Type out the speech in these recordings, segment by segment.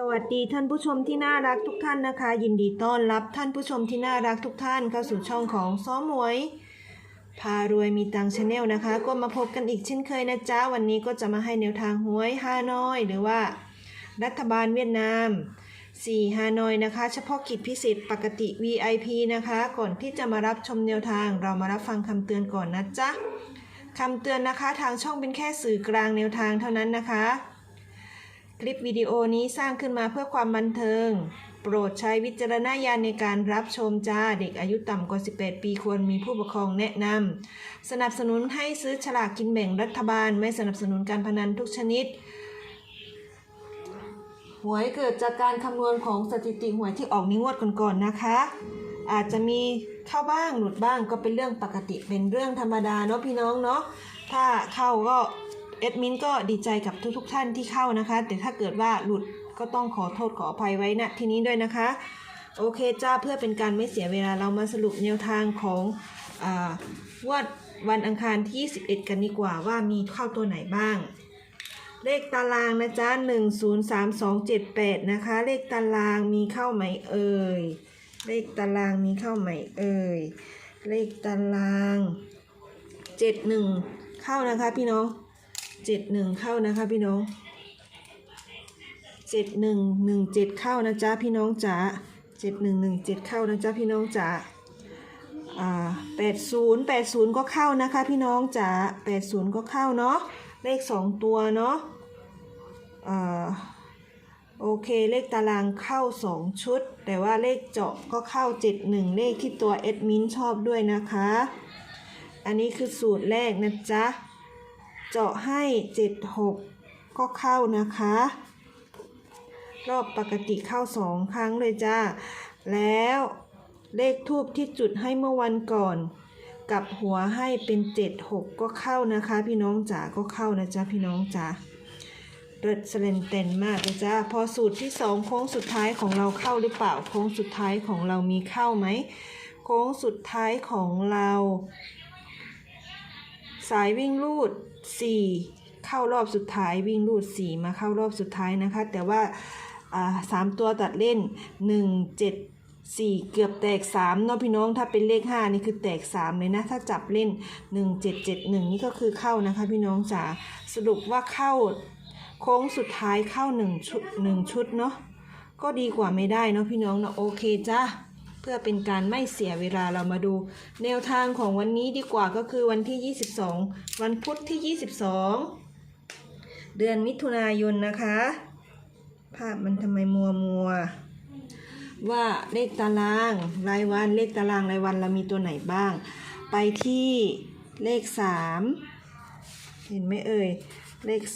สวัสดีท่านผู้ชมที่น่ารักทุกท่านนะคะ ยินดีต้อนรับท่านผู้ชมที่น่ารักทุกท่านเข้าสู่ช่องของซ้อมหมวย พารวยมีตังชาแนลนะคะ ก็มาพบกันอีกเช่นเคยนะจ๊ะ วันนี้ก็จะมาให้แนวทางหวยฮานอย หรือว่า รัฐบาลเวียดนาม4ฮานอยนะคะ เฉพาะกิจพิเศษปกติ VIP นะคะ ก่อนที่จะมารับชมแนวทางเรามารับฟังคำเตือนก่อนนะจ๊ะคำเตือนนะคะทางช่องเป็นแค่สื่อกลางแนวทางเท่านั้นนะคะ คลิปวิดีโอนี้สร้างขึ้นมาเพื่อความบันเทิง โปรดใช้วิจารณญาณในการรับชมจ้า เด็กอายุต่ำกว่า 18 ปีควรมีผู้ปกครองแนะนำ สนับสนุนให้ซื้อฉลากกินแบ่งรัฐบาล ไม่สนับสนุนการพนันทุกชนิด หวยเกิดจากการคำนวณของสถิติหวยที่ออกในงวดก่อนๆนะคะ อาจจะมีเข้าบ้างหลุดบ้างก็เป็นเรื่องปกติเป็นเรื่องธรรมดาเนาะพี่น้องเนาะ ถ้าเข้าก็ เอดมินก็ดีใจกับทุกๆท่านที่เข้านะคะ แต่ถ้าเกิดว่าหลุดก็ต้องขอโทษขออภัยไว้ณที่นี้ด้วยนะคะ โอเคจ้าเพื่อเป็นการไม่เสียเวลาเรามาสรุปแนวทางของอางวดวันอังคารที่ 21 กันดีกว่าว่ามีเข้าตัวไหนบ้าง เลขตารางนะจ๊ะหนึ่งศูนย์สามสองเจ็ดแปดนะคะ เลขตารางมีเข้าไหมเอ่ย เลขตารางมีเข้าไหมเอ่ย เลขตารางเจ็ดหนึ่งเข้านะคะพี่น้อง เจ็ดหนึ่งเข้านะคะพี่น้องเจ็ดหนึ่งหนึ่งเจ็ดเข้านะจ๊ะพี่น้องจ๋าเจ็ดหนึ่งหนึ่งเจ็ดเข้านะจ๊ะพี่น้องจ๋าอ่าแปดศูนย์แปดศูนย์ก็เข้านะคะพี่น้องจ๋าแปดศูนย์ก็เข้าเนาะเลขสองตัวเนาะอ่าโอเคเลขตารางเข้าสองชุด แต่ว่าเลขเจาะก็เข้าเจ็ดหนึ่งเลขที่ตัวเอดมินชอบด้วยนะคะ อันนี้คือสูตรแรกนะจ๊ะ เจาะให้เจ็ดหกก็เข้านะคะ รอบปกติเข้าสองครั้งเลยจ้า แล้วเลขทูบที่จุดให้เมื่อวันก่อน กับหัวให้เป็นเจ็ดหกก็เข้านะคะ พี่น้องจ๋าก็เข้านะจ๊ะพี่น้องจ๋าเริดเสลนเต็นมากเลยจ้าพอสูตรที่สองโค้งสุดท้ายของเราเข้าหรือเปล่าโค้งสุดท้ายของเรามีเข้าไหมโค้งสุดท้ายของเรา สายวิ่งลูด 4 เข้ารอบสุดท้ายวิ่งลูด 4 มาเข้ารอบสุดท้ายนะคะ แต่ว่าสามตัวตัดเล่น 1 7 4 เกือบแตก3เนาะพี่น้องถ้าเป็นเลข 5 นี่คือแตก 3 เลยนะ ถ้าจับเล่น 1 7 7 1 นี่ก็คือเข้านะคะพี่น้องจ๋าสรุปว่าเข้าโค้งสุดท้ายเข้า 1 ชุด1ชุดเนาะก็ดีกว่าไม่ได้เนาะพี่น้องเนาะโอเคจ้า เพื่อเป็นการไม่เสียเวลาเรามาดู แนวทางของวันนี้ดีกว่าก็คือวันที่ 22 วันพุธที่ 22 เดือนมิถุนายนนะคะ ภาพมันทำไมมัวมัวว่าเลขตารางรายวันเลขตารางรายวันเรามีตัวไหนบ้าง ไปที่เลข 3 เห็นไหมเอ่ย เลข 2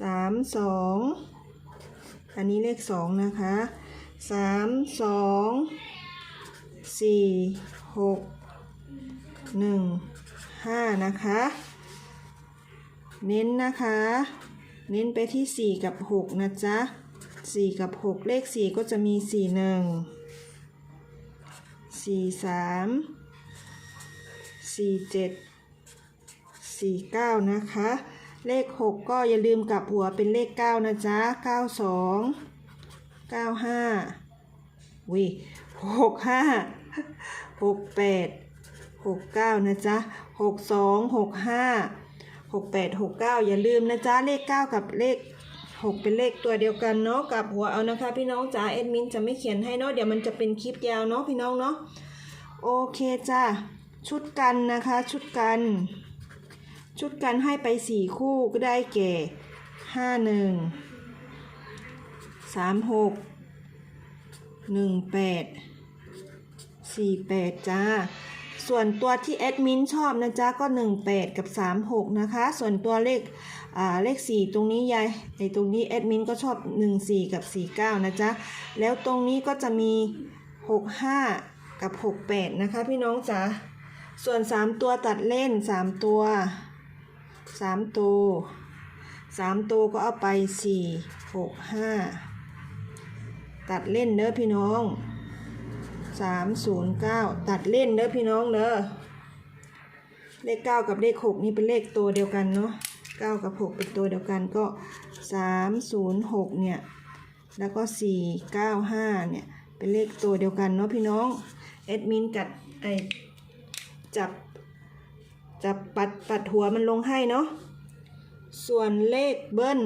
3 2 อันนี้เลข 2 นะคะ สามสองสี่หกหนึ่งห้านะคะ เน้นนะคะ เน้นไปที่สี่กับหกนะจ๊ะสี่กับหกเลขสี่ก็จะมีสี่หนึ่งสี่สามสี่เจ็ดสี่เก้านะคะ เลขหกก็อย่าลืมกลับหัวเป็นเลขเก้านะจ๊ะเก้าสอง เก้าห้าวิหกห้าหกแปดหกเก้านะจ๊ะหกสองหกห้าหกแปดหกเก้าอย่าลืมนะจ๊ะ เลขเก้ากับเลขหกเป็นเลขตัวเดียวกันเนาะกับหัวเอานะคะ พี่น้องจ๋าเอดมินจะไม่เขียนให้เนาะเดี๋ยวมันจะเป็นคลิปยาวเนาะพี่น้องเนาะโอเคจ้าชุดกันนะคะ ชุดกัน ชุดกันให้ไปสี่คู่ก็ได้แก่ห้าหนึ่ง สามหกหนึ่งแปดสี่แปดจ้า ส่วนตัวที่แอดมินชอบนะจ๊ะก็หนึ่งแปดกับสามหกนะคะ ส่วนตัวเลขอ่าเลขสี่ตรงนี้ยายไอตรงนี้แอดมินก็ชอบหนึ่งสี่กับสี่เก้านะจ๊ะ แล้วตรงนี้ก็จะมีหกห้ากับหกแปดนะคะพี่น้องจ๋า ส่วนสามตัวตัดเล่นสามตัวสามตัวสามตัวก็เอาไปสี่หกห้า ตัดเล่นเด้อพี่น้องสามศูนย์เก้าตัดเล่นเด้อพี่น้องเด้อเลขเก้ากับเลขหกนี่เป็นเลขตัวเดียวกันเนาะ9กับ6เป็นตัวเดียวกันก็306เนี่ยแล้วก็495เนี่ยเป็นเลขตัวเดียวกันเนาะพี่น้องแอดมินกัดไอจับจับปัดปัดหัวมันลงให้เนาะส่วนเลขเบิ้ล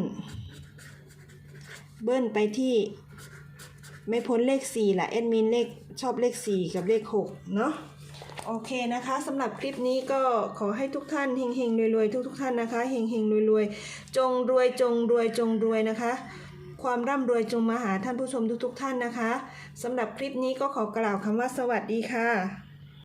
เบิ้ลไปที่ ไม่พ้นเลข4ละแอดมินเลขชอบเลข 4 กับเลข 6 เนาะโอเคนะคะสำหรับคลิปนี้ก็ขอให้ทุกท่านเฮงๆรวยๆทุกๆท่านนะคะเฮงๆรวยๆจงรวยจงรวยจงรวยนะคะ ความร่ำรวยจงมาหาท่านผู้ชมทุกๆท่านนะคะสำหรับคลิปนี้ก็ขอกล่าวคำว่าสวัสดีค่ะ